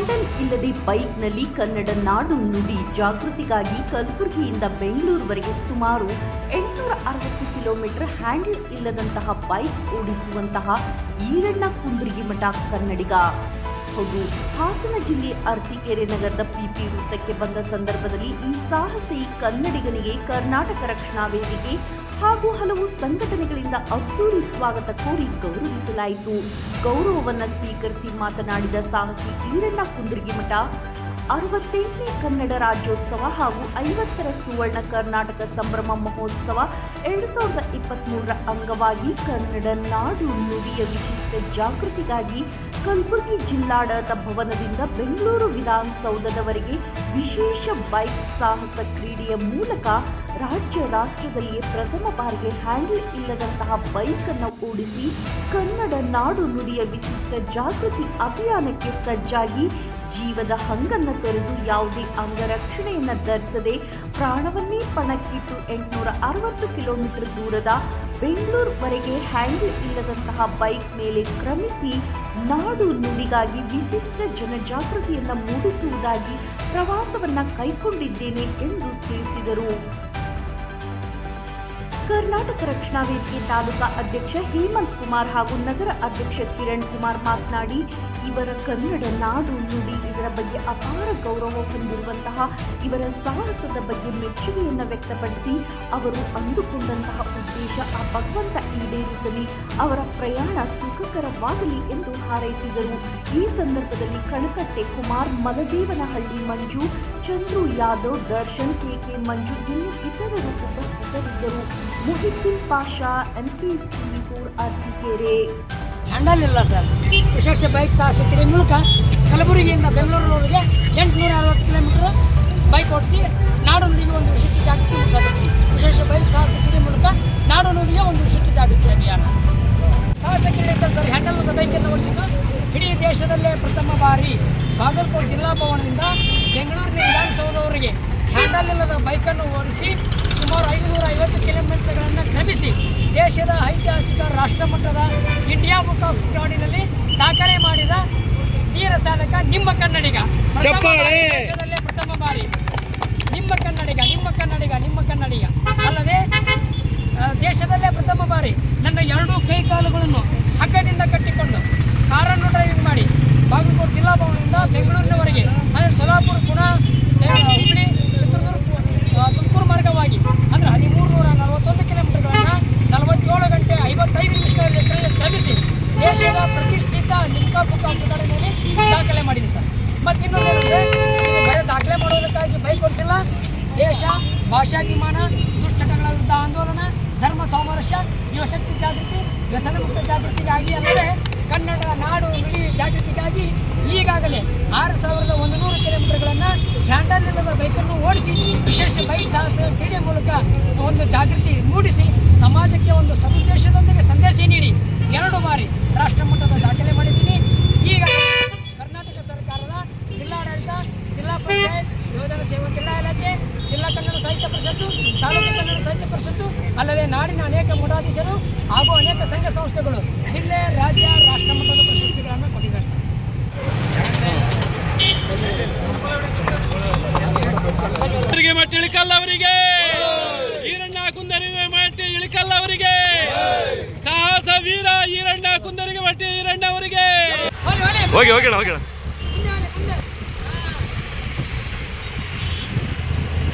Handle ಇಲ್ಲದೆ ಬೈಕ್ನಲ್ಲಿ ಕನ್ನಡ ನಾಡು ನುಡಿ ಜಾಗೃತಿಗಾಗಿ ಕಲಬುರಗಿಯಿಂದ ಬೆಂಗಳೂರುವರೆಗೆ ಸುಮಾರು ಎಂಟುನೂರ ಅರವತ್ತು ಕಿಲೋಮೀಟರ್ ಹ್ಯಾಂಡಲ್ ಇಲ್ಲದಂತಹ ಬೈಕ್ ಓಡಿಸುವಂತಹ ಈರಣ್ಣ ಕುಂದ್ರಿಗಿ ಮಠ ಕನ್ನಡಿಗ. ಹೌದು ಹಾಸನ ಜಿಲ್ಲೆ ಅರಸೀಕೆರೆ ನಗರದ ಪಿಪಿ ವೃತ್ತಕ್ಕೆ ಬಂದ ಸಂದರ್ಭದಲ್ಲಿ ಈ ಸಾಹಸಿ ಕನ್ನಡಿಗನಿಗೆ ಕರ್ನಾಟಕ ರಕ್ಷಣಾ ವೇದಿಕೆ ಹಾಗೂ ಹಲವು ಸಂಘಟನೆಗಳಿಂದ ಅದ್ದೂರಿ ಸ್ವಾಗತ ಕೋರಿ ಗೌರವಿಸಲಾಯಿತು. ಗೌರವವನ್ನು ಸ್ವೀಕರಿಸಿ ಮಾತನಾಡಿದ ಸಾಹಸಿ ಈರಣ್ಣ ಕುಂದ್ರಿಗಿ ಮಠ, ಅರವತ್ತೆಂಟನೇ ಕನ್ನಡ ರಾಜ್ಯೋತ್ಸವ ಹಾಗೂ ಐವತ್ತರ ಸುವರ್ಣ ಕರ್ನಾಟಕ ಸಂಭ್ರಮ ಮಹೋತ್ಸವ ಎರಡು ಸಾವಿರದ ಇಪ್ಪತ್ತ್ಮೂರರ ಅಂಗವಾಗಿ ಕನ್ನಡ ನಾಡು ನುಡಿಯ ವಿಶಿಷ್ಟ ಜಾಗೃತಿಗಾಗಿ ಕಲಬುರಗಿ ಜಿಲ್ಲಾಡಳಿತ ಭವನದಿಂದ ಬೆಂಗಳೂರು ವಿಧಾನಸೌಧದವರೆಗೆ ವಿಶೇಷ ಬೈಕ್ ಸಾಹಸ ಕ್ರೀಡೆಯ ಮೂಲಕ ರಾಜ್ಯ ರಾಷ್ಟ್ರದಲ್ಲಿಯೇ ಪ್ರಥಮ ಬಾರಿಗೆ ಹ್ಯಾಂಡಲ್ ಇಲ್ಲದಂತಹ ಬೈಕ್ ಅನ್ನು ಓಡಿಸಿ ಕನ್ನಡ ನಾಡು ನುಡಿಯ ವಿಶಿಷ್ಟ ಜಾಗೃತಿ ಅಭಿಯಾನಕ್ಕೆ ಸಜ್ಜಾಗಿ ಜೀವದ ಹಂಗನ್ನು ತೊರೆದು ಯಾವುದೇ ಅಂಗರಕ್ಷಣೆಯನ್ನು ಧರಿಸದೆ ಪ್ರಾಣವನ್ನೇ ಪಣಕ್ಕಿಟ್ಟು ಎಂಟುನೂರ ಅರವತ್ತು ಕಿಲೋಮೀಟರ್ ದೂರದ ಬೆಂಗಳೂರುವರೆಗೆ ಹ್ಯಾಂಡಲ್ ಇಲ್ಲದಂತಹ ಬೈಕ್ ಮೇಲೆ ಕ್ರಮಿಸಿ ನಾಡು ನುಡಿಗಾಗಿ ವಿಶಿಷ್ಟ ಜನಜಾಗೃತಿಯನ್ನು ಮೂಡಿಸುವುದಾಗಿ ಪ್ರವಾಸವನ್ನು ಕೈಗೊಂಡಿದ್ದೇನೆ ಎಂದು ತಿಳಿಸಿದರು. ಕರ್ನಾಟಕ ರಕ್ಷಣಾ ವೇದಿಕೆ ತಾಲೂಕಾ ಅಧ್ಯಕ್ಷ ಹೇಮಂತ್ ಕುಮಾರ್ ಹಾಗೂ ನಗರ ಅಧ್ಯಕ್ಷ ಕಿರಣ್ ಕುಮಾರ್ ಮಾತನಾಡಿ, ಇವರ ಕನ್ನಡ ನಾಡು ನುಡಿ ಇದರ ಬಗ್ಗೆ ಅಪಾರ ಗೌರವ ಹೊಂದಿರುವಂತಹ, ಇವರ ಸಾಹಸದ ಬಗ್ಗೆ ಮೆಚ್ಚುಗೆಯನ್ನು ವ್ಯಕ್ತಪಡಿಸಿ, ಅವರು ಅಂದುಕೊಂಡಂತಹ ಉದ್ದೇಶ ಆ ಭಗವಂತ ಈಡೇರಿಸಲಿ, ಅವರ ಪ್ರಯಾಣ ಸುಖಕರವಾಗಲಿ ಎಂದು ಹಾರೈಸಿದರು. ಈ ಸಂದರ್ಭದಲ್ಲಿ ಕಣಕಟ್ಟೆ ಕುಮಾರ್, ಮಲದೇವನಹಳ್ಳಿ ಮಂಜು, ಚಂದ್ರು ಯಾದವ್, ದರ್ಶನ್, ಕೆ ಕೆ ಮಂಜು ಇನ್ನು ಇತರರು ಉಪಸ್ಥಿತರಿದ್ದರು. Muhiddin Pasha MP four Arsikere handle ಇಲ್ಲ ಸರ್. ವಿಶೇಷ ಬೈಕ್ ಸಾಹಸ ಕಡೆ ಮೂಲಕ ಕಲಬುರಗಿಯಿಂದ ಬೆಂಗಳೂರಿನವರೆಗೆ ಎಂಟುನೂರ ಅರವತ್ತು ಕಿಲೋಮೀಟರ್ ಬೈಕ್ ಓಡಿಸಿ ನಾಡು ಒಂದು ವಿಶಿಷ್ಟ ಜಾಗೃತಿ ಮೂಡಿಸಲಾಗಿದೆ ವಿಶೇಷ ಬೈಕ್ ಸಾಹಸ ಕ್ರೀಡೆ ಮೂಲಕ ನಾಡು ಒಂದು ವಿಶಿಷ್ಟ ಜಾಗೃತಿ ಅಭಿಯಾನ. ಸಾಹಸ ಕ್ರೀಡೆ ಸರ್ ಹ್ಯಾಂಡಲ್ ಬೈಕನ್ನು ಓಡಿಸಿದ್ದು ಇಡೀ ದೇಶದಲ್ಲೇ ಪ್ರಥಮ ಬಾರಿ. ಬಾಗಲಕೋಟೆ ಜಿಲ್ಲಾ ಭವನದಿಂದ ಬೆಂಗಳೂರಿನ ವಿಧಾನಸೌಧವರೆಗೆ ಹ್ಯಾಂಡಲ್ ಇಲ್ಲದ ಬೈಕನ್ನು ಓಡಿಸಿ ಸುಮಾರು ಐದುನೂರ ಐವತ್ತು ಕಿಲೋಮೀಟರ್ಗಳನ್ನು ಕ್ರಮಿಸಿ ದೇಶದ ಐತಿಹಾಸಿಕ ರಾಷ್ಟ್ರಮಟ್ಟದ ಇಂಡಿಯಾ ಬುಕ್ ಆಫ್ ರೆಕಾರ್ಡಿನಲ್ಲಿ ದಾಖಲೆ ಮಾಡಿದ ಧೀರ ಸಾಧಕ ನಿಮ್ಮ ಕನ್ನಡಿಗ. ದೇಶದಲ್ಲೇ ಪ್ರಥಮ ಬಾರಿ. ನಿಮ್ಮ ಕನ್ನಡಿಗ ನಿಮ್ಮ ಕನ್ನಡಿಗ ನಿಮ್ಮ ಕನ್ನಡಿಗ. ಅಲ್ಲದೆ ದೇಶದಲ್ಲೇ ಪ್ರಥಮ ಬಾರಿ ನನ್ನ ಎರಡೂ ಕೈಕಾಲುಗಳನ್ನು ಹಗ್ಗದಿಂದ ಕಟ್ಟಿಕೊಂಡು ಕಾರನ್ನು ಡ್ರೈವಿಂಗ್ ಮಾಡಿ ಬಾಗಲಕೋಟೆ ಜಿಲ್ಲಾ ಭವನದಿಂದ ಬೆಂಗಳೂರಿನವರೆಗೆ ಅಂದರೆ ಸೊಲಾಪುರ ಪುಣೆ ಆ, ಹುಬ್ಬಳ್ಳಿ ಚಿತ್ರದುರ್ಗ ಆ, ತುಮಕೂರು ಮಾರ್ಗವಾಗಿ ಅಂದರೆ ಹದಿಮೂರು ನೂರ ನಲವತ್ತೊಂದು ಕಿಲೋಮೀಟರ್ಗಳನ್ನು ನಲವತ್ತೇಳು ಗಂಟೆ ಐವತ್ತೈದು ನಿಮಿಷಗಳಲ್ಲಿ ಕ್ರ- ಕ್ರಮಿಸಿ ದೇಶದ ಪ್ರತಿಷ್ಠಿತ ಬುಕ್ ಆಫ್ ದಾಖಲೆ ಮಾಡಿದೆ ಸರ್. ಮತ್ತು ಇನ್ನೊಂದೇನೆಂದರೆ ಇದು ಬರೀ ದಾಖಲೆ ಮಾಡೋದಕ್ಕಾಗಿ ಬೈಕ್ ದೇಶ, ಭಾಷಾಭಿಮಾನ, ದುಶ್ಚಟಗಳ ವಿರುದ್ಧ ಆಂದೋಲನ, ಧರ್ಮ ಸಾಮರಸ್ಯ, ಯುವಶಕ್ತಿ ಜಾಗೃತಿ, ವ್ಯಸನ ಮುಕ್ತ ಜಾಗೃತಿಗಾಗಿ ಅಂದರೆ ಕನ್ನಡ ನಾಡು ನುಡಿ ಜಾಗೃತಿಗಾಗಿ ಈಗಾಗಲೇ ಆರು ಸಾವಿರದ ಒಂದು ನೂರು ಕಿಲೋಮೀಟರ್ಗಳನ್ನು ಹ್ಯಾಂಡಲ್ ಇಲ್ಲದ ಬೈಕನ್ನು ಓಡಿಸಿ, ವಿಶೇಷ ಬೈಕ್ ಸಾಹಸ ಕ್ರೀಡೆ ಮೂಲಕ ಒಂದು ಜಾಗೃತಿ ಮೂಡಿಸಿ, ಸಮಾಜಕ್ಕೆ ಒಂದು ಸದುದ್ದೇಶದೊಂದಿಗೆ ಸಂದೇಶ ನೀಡಿ. ಎರಡು ಬಾರಿ ರಾಷ್ಟ್ರಮಟ್ಟದ ದಾಖಲೆ ಮಾಡಿದ್ದೀನಿ ಈಗ ಕರ್ನಾಟಕ ಸರ್ಕಾರದ ಜಿಲ್ಲಾಡಳಿತ ಜಿಲ್ಲಾ ಪಂಚಾಯತ್ ಯುವಜನ ಸೇವಾ ಕ್ರೀಡಾ ಇಲಾಖೆ ಜಿಲ್ಲಾ ಕನ್ನಡ ಸಾಹಿತ್ಯ ಪರಿಷತ್ತು ತಾಲೂಕು ಕನ್ನಡ ಸಾಹಿತ್ಯ ಪರಿಷತ್ತು ಅಲ್ಲದೆ ನಾಡಿನ ಅನೇಕ ಮಠಾಧೀಶರು ಹಾಗೂ ಅನೇಕ ಸಂಘ ಸಂಸ್ಥೆಗಳು ಜಿಲ್ಲೆ ರಾಜ್ಯ ರಾಷ್ಟ್ರ ಮಟ್ಟದ ಪ್ರಶಸ್ತಿಗಳನ್ನು ಕೊಟ್ಟಿದ್ದಾರೆ ಸರ್. ಅವರಿಗೆ ಈರಣ್ಣ ಕುಂದರಿಗೆ ಮಟ್ಟ ಇಳಿಕಲ್ಲ ಅವರಿಗೆ. ಸಾಹಸ ವೀರ ಈರಣ್ಣ ಕುಂದರಿಗೆ ಮಟ್ಟ ಈರಣ್ಣ ಅವರಿಗೆ. ಹೋಗಿ ಹೋಗಿ ಹೋಗಿ ಹೋಗೋಣ